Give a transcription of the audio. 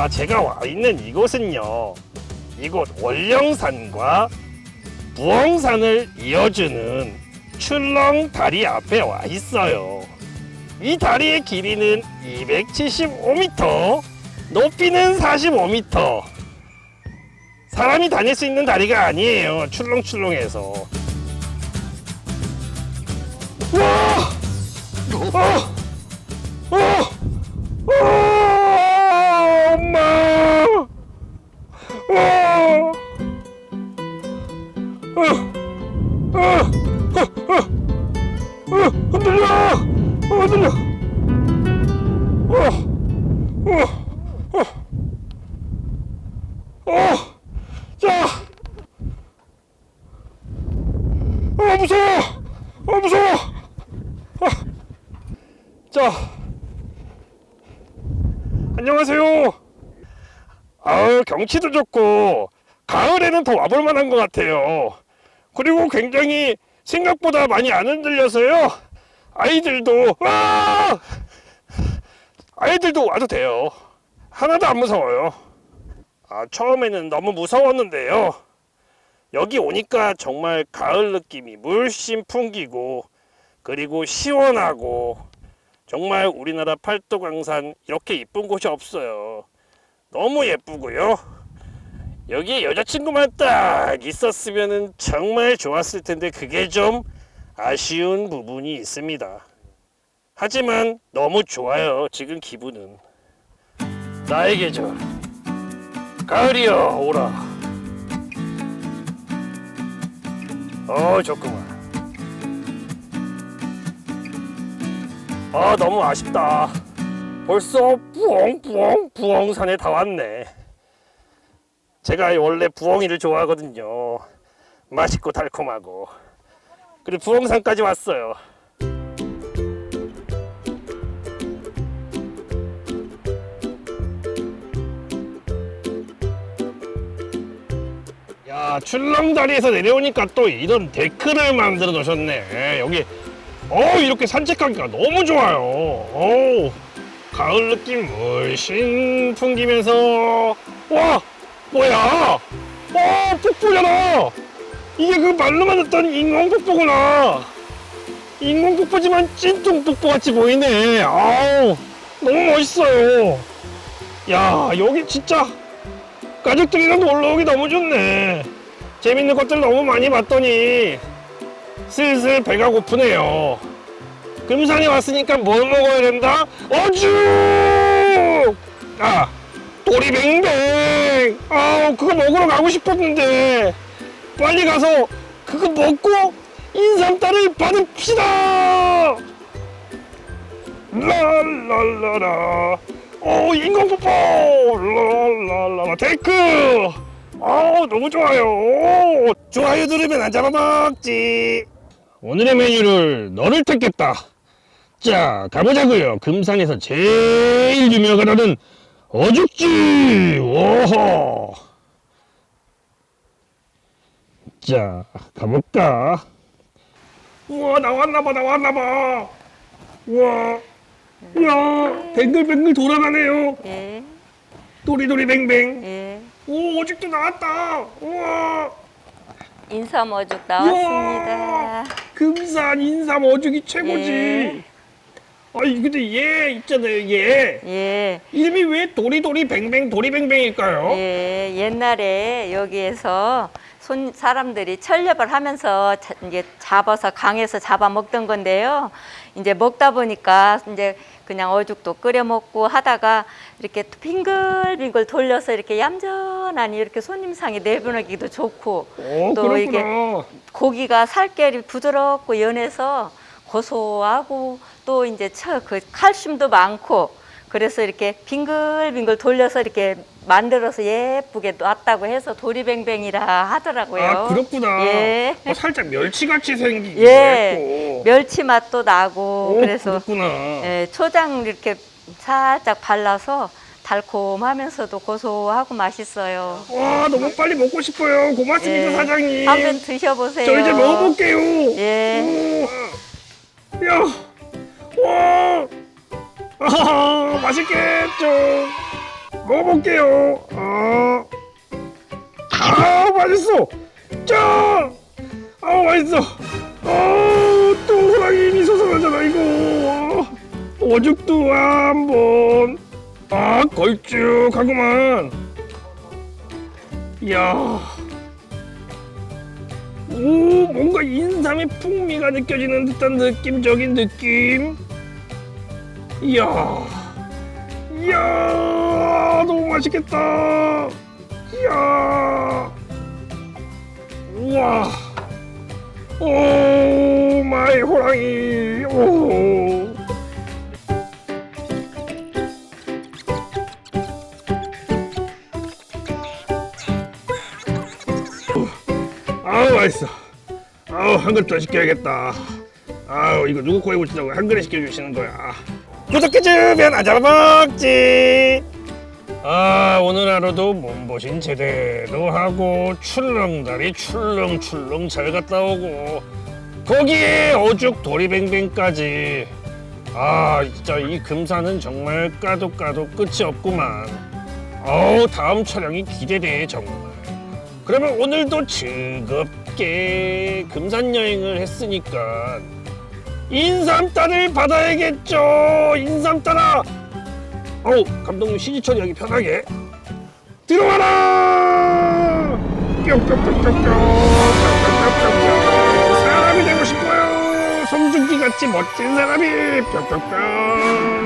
자, 제가 와 있는 이곳은요. 이곳 월령산과 부엉산을 이어주는 출렁 다리 앞에 와 있어요. 이 다리의 길이는 275m, 높이는 45m. 사람이 다닐 수 있는 다리가 아니에요. 출렁출렁해서. 와! 어! 어! 자, 안녕하세요. 아우 경치도 좋고 가을에는 더 와볼 만한 것 같아요. 그리고 굉장히 생각보다 많이 안 흔들려서요. 아이들도 아! 아이들도 와도 돼요. 하나도 안 무서워요. 아 처음에는 너무 무서웠는데요. 여기 오니까 정말 가을 느낌이 물씬 풍기고 그리고 시원하고 정말 우리나라 팔도강산 이렇게 이쁜 곳이 없어요. 너무 예쁘고요. 여기 여자친구만 딱 있었으면 정말 좋았을 텐데 그게 좀 아쉬운 부분이 있습니다. 하지만 너무 좋아요. 지금 기분은. 나의 계절. 가을이여 오라. 어 좋구만. 아 너무 아쉽다. 벌써 부엉부엉 부엉산에 다 왔네. 제가 원래 부엉이를 좋아하거든요. 맛있고 달콤하고. 그리고 부엉산까지 왔어요. 야 출렁다리에서 내려오니까 또 이런 데크를 만들어 놓으셨네. 여기 어 이렇게 산책하기가 너무 좋아요. 어 가을 느낌 물씬 풍기면서 와 뭐야? 어 폭포잖아. 이게 그 말로만 듣던 인공 폭포구나. 인공 폭포지만 찐통 폭포 같이 보이네. 아우 너무 멋있어요. 야 여기 진짜 가족들이랑 놀러 오기 너무 좋네. 재밌는 것들 너무 많이 봤더니 슬슬 배가 고프네요. 금산에 왔으니까 뭘 먹어야 된다? 어죽! 아, 도리뱅뱅! 아우, 그거 먹으러 가고 싶었는데, 빨리 가서 그거 먹고 인삼따를 받읍시다! 랄랄라라. 오, 인공폭포! 랄랄라라. 데크! 아우, 너무 좋아요. 오, 좋아요 누르면 안 잡아먹지. 오늘의 메뉴를 너를 택했다. 자, 가보자고요. 금산에서 제일 유명하다는 어죽지. 오호. 자, 가볼까? 우와, 나왔나봐, 나왔나봐. 우와. 이야, 뱅글뱅글 돌아가네요. 예, 도리도리 뱅뱅. 예. 오, 어죽도 나왔다. 우와. 인삼 어죽 나왔습니다. 금산 인삼 어죽이 최고지. 예. 아니 근데 얘 있잖아요 얘 예, 이름이 왜 도리도리 뱅뱅 도리뱅뱅일까요? 예. 옛날에 여기에서 손 사람들이 철렵을 하면서 자, 이제 잡아서 강에서 잡아 먹던 건데요. 이제 먹다 보니까 이제 그냥 어죽도 끓여 먹고 하다가 이렇게 빙글빙글 돌려서 이렇게 얌전하니 이렇게 손님상에 내보내기도 좋고 오 또 그렇구나. 이게 고기가 살결이 부드럽고 연해서 고소하고 또 이제 처, 그 칼슘도 많고 그래서 이렇게 빙글빙글 돌려서 이렇게 만들어서 예쁘게 놨다고 해서 도리뱅뱅이라 하더라고요. 아 그렇구나. 예. 어, 살짝 멸치같이 생긴 예. 멸치 맛도 나고 오, 그래서 그렇구나. 예, 초장 이렇게 살짝 발라서 달콤하면서도 고소하고 맛있어요. 와 너무 빨리 먹고 싶어요. 고맙습니다 예. 사장님. 한번 드셔보세요. 저 이제 먹어볼게요. 예. 오. 야, 와, 아, 맛있겠죠. 먹어볼게요. 아, 아 맛있어. 짱. 아 맛있어. 아, 또 호랑이 힘이 솟아나잖아 이거. 오죽도 한번. 아 걸쭉하구만. 이야. 오 뭔가 인삼의 풍미가 느껴지는 듯한 느낌적인 느낌. 이야. 이야 너무 맛있겠다. 이야. 우와. 오 마이 호랑이. 오. 아우 맛있어. 아우 한 그릇 더 시켜야겠다. 아우 이거 누구 코에 붙이자고 한 그릇 시켜주시는 거야. 구독해주면 안 잡아먹지 아 오늘 하루도 몸보신 제대로 하고 출렁다리 출렁출렁 잘 갔다 오고 거기에 어죽 도리뱅뱅까지. 아 진짜 이 금산은 정말 까도 까도 끝이 없구만. 어우 다음 촬영이 기대돼 정말. 그러면 오늘도 즐겁게 금산 여행을 했으니까 인삼따를 받아야겠죠. 인삼 따라 어우 감독님 CG 처리하기 편하게. 들어와라! 뿅뿅뿅뿅뿅. 사람이 되고 싶어요. 송중기 같이 멋진 사람이. 뿅뿅뿅